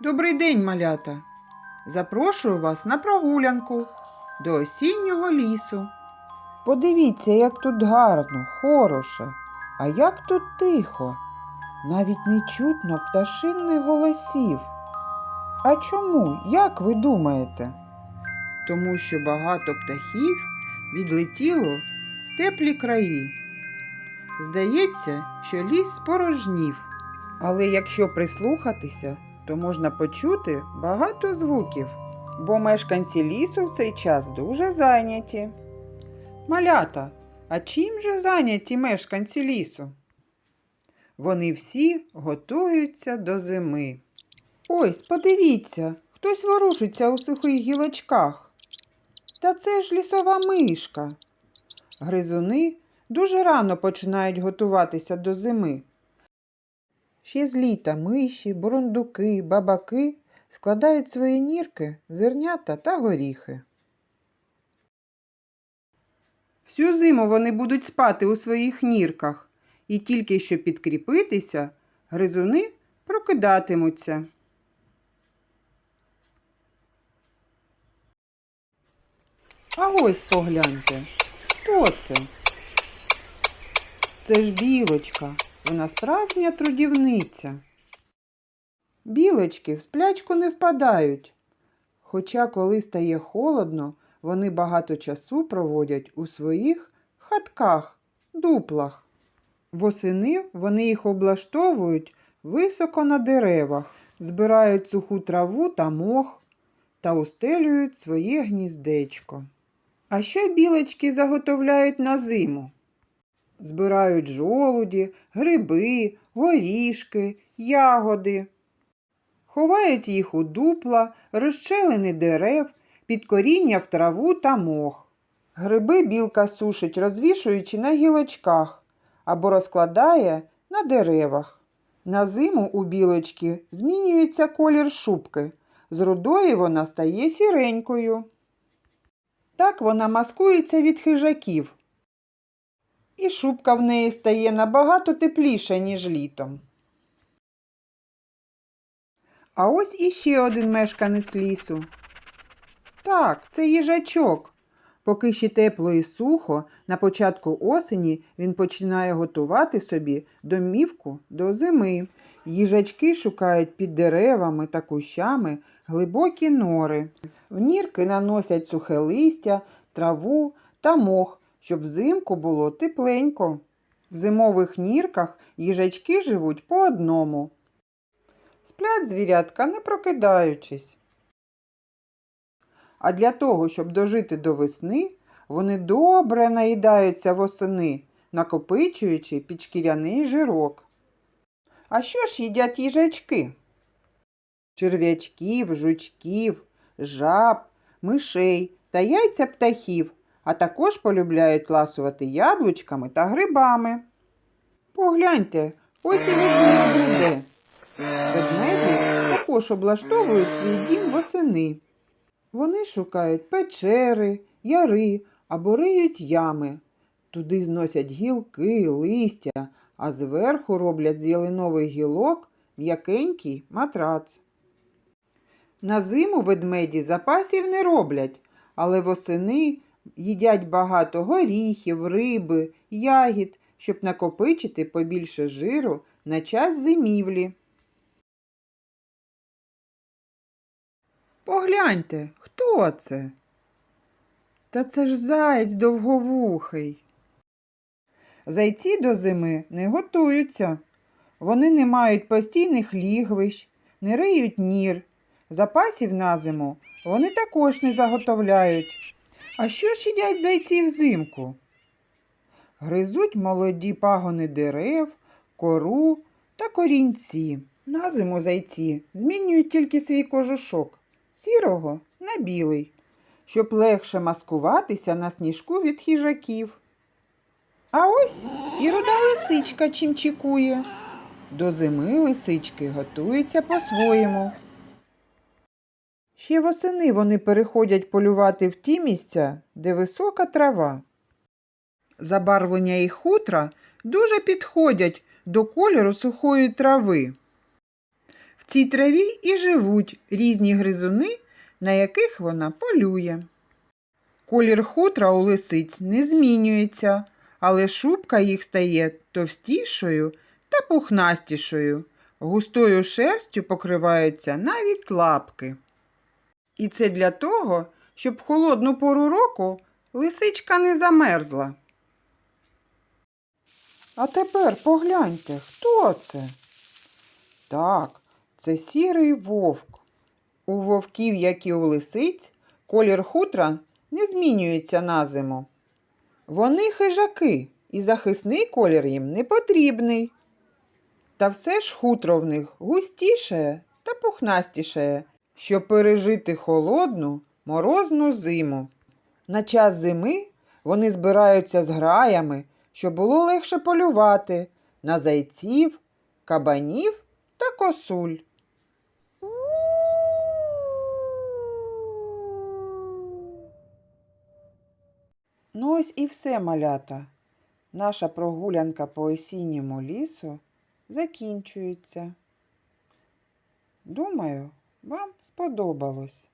Добрий день, малята! Запрошую вас на прогулянку до осіннього лісу. Подивіться, як тут гарно, хороше, а як тут тихо. Навіть не чутно пташинних голосів. А чому, як ви думаєте? Тому що багато птахів відлетіло в теплі краї. Здається, що ліс спорожнів. Але якщо прислухатися, то можна почути багато звуків, бо мешканці лісу в цей час дуже зайняті. Малята, а чим же зайняті мешканці лісу? Вони всі готуються до зими. Ось, подивіться, хтось ворушиться у сухих гілочках. Та це ж лісова мишка. Гризуни дуже рано починають готуватися до зими. Ще з літа миші, бурундуки, бабаки складають свої нірки, зернята та горіхи. Всю зиму вони будуть спати у своїх нірках, і тільки що підкріпитися, гризуни прокидатимуться. А ось погляньте, хто це? Це ж білочка, вона справжня трудівниця. Білочки в сплячку не впадають. Хоча, коли стає холодно, вони багато часу проводять у своїх хатках, дуплах. Восени вони їх облаштовують високо на деревах, збирають суху траву та мох та устелюють своє гніздечко. А що білочки заготовляють на зиму? Збирають жолуді, гриби, горішки, ягоди. Ховають їх у дупла, розчелини дерев, під коріння в траву та мох. Гриби білка сушить, розвішуючи на гілочках або розкладає на деревах. На зиму у білочки змінюється колір шубки. З рудої вона стає сіренькою. Так вона маскується від хижаків. І шубка в неї стає набагато тепліша, ніж літом. А ось іще один мешканець лісу. Так, це їжачок. Поки ще тепло і сухо, на початку осені він починає готувати собі домівку до зими. Їжачки шукають під деревами та кущами глибокі нори. В нірки наносять сухе листя, траву та мох, щоб взимку було тепленько. В зимових нірках їжачки живуть по одному. Сплять звірятка, не прокидаючись. А для того, щоб дожити до весни, вони добре наїдаються восени, накопичуючи підшкіряний жирок. А що ж їдять їжачки? Черв'ячків, жучків, жаб, мишей та яйця птахів, а також полюбляють ласувати яблучками та грибами. Погляньте, ось і ведмідь бреде. Ведмеді також облаштовують свій дім восени. Вони шукають печери, яри або риють ями. Туди зносять гілки, листя, а зверху роблять з ялинових гілок м'якенький матрац. На зиму ведмеді запасів не роблять, але восени їдять багато горіхів, риби, ягід, щоб накопичити побільше жиру на час зимівлі. Погляньте, хто це? Та це ж заєць довговухий. Зайці до зими не готуються. Вони не мають постійних лігвищ, не риють нір. Запасів на зиму вони також не заготовляють. А що ж їдять зайці взимку? Гризуть молоді пагони дерев, кору та корінці. На зиму зайці змінюють тільки свій кожушок сірого на білий, щоб легше маскуватися на сніжку від хижаків. А ось і руда лисичка чимчикує. До зими лисички готуються по-своєму. Ще восени вони переходять полювати в ті місця, де висока трава. Забарвлення і хутра дуже підходять до кольору сухої трави. В цій траві і живуть різні гризуни, на яких вона полює. Колір хутра у лисиць не змінюється, але шубка їх стає товстішою та пухнастішою. Густою шерстю покриваються навіть лапки. І це для того, щоб в холодну пору року лисичка не замерзла. А тепер погляньте, хто це? Так, це сірий вовк. У вовків, як і у лисиць, колір хутра не змінюється на зиму. Вони хижаки, і захисний колір їм не потрібний. Та все ж хутро в них густіше та пухнастіше, щоб пережити холодну, морозну зиму. На час зими вони збираються з граями, щоб було легше полювати на зайців, кабанів та косуль. Ну ось і все, малята. Наша прогулянка по осінньому лісу закінчується. Думаю, вам сподобалось.